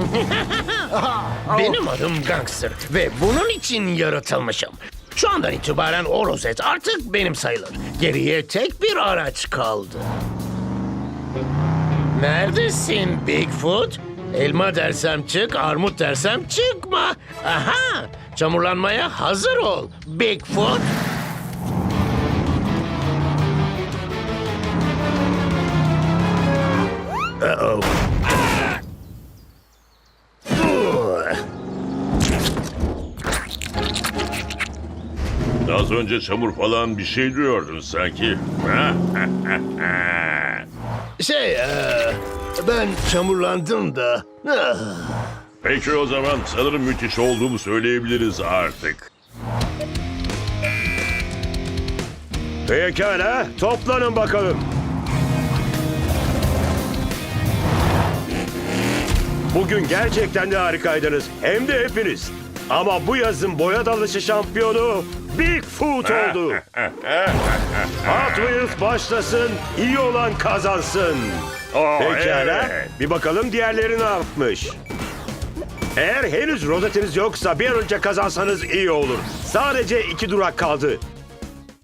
Benim adım Gangster ve bunun için yaratılmışım. Şu andan itibaren o rozet artık benim sayılır. Geriye tek bir araç kaldı. Neredesin Bigfoot? Elma dersem çık, armut dersem çıkma. Aha! Çamurlanmaya hazır ol Bigfoot. Az önce çamur falan bir şey diyordun sanki. Şey, eee, ben çamurlandım da. Peki o zaman sanırım müthiş olduğumu söyleyebiliriz artık. Pekala, toplanın bakalım. Bugün gerçekten de harikaydınız. Hem de hepiniz. Ama bu yazın boya dalışı şampiyonu Bigfoot oldu. Hot Wheels başlasın, iyi olan kazansın. Oh, Pekala, evet. bir bakalım diğerleri ne yapmış. Eğer henüz rozetiniz yoksa bir an önce kazansanız iyi olur. Sadece iki durak kaldı.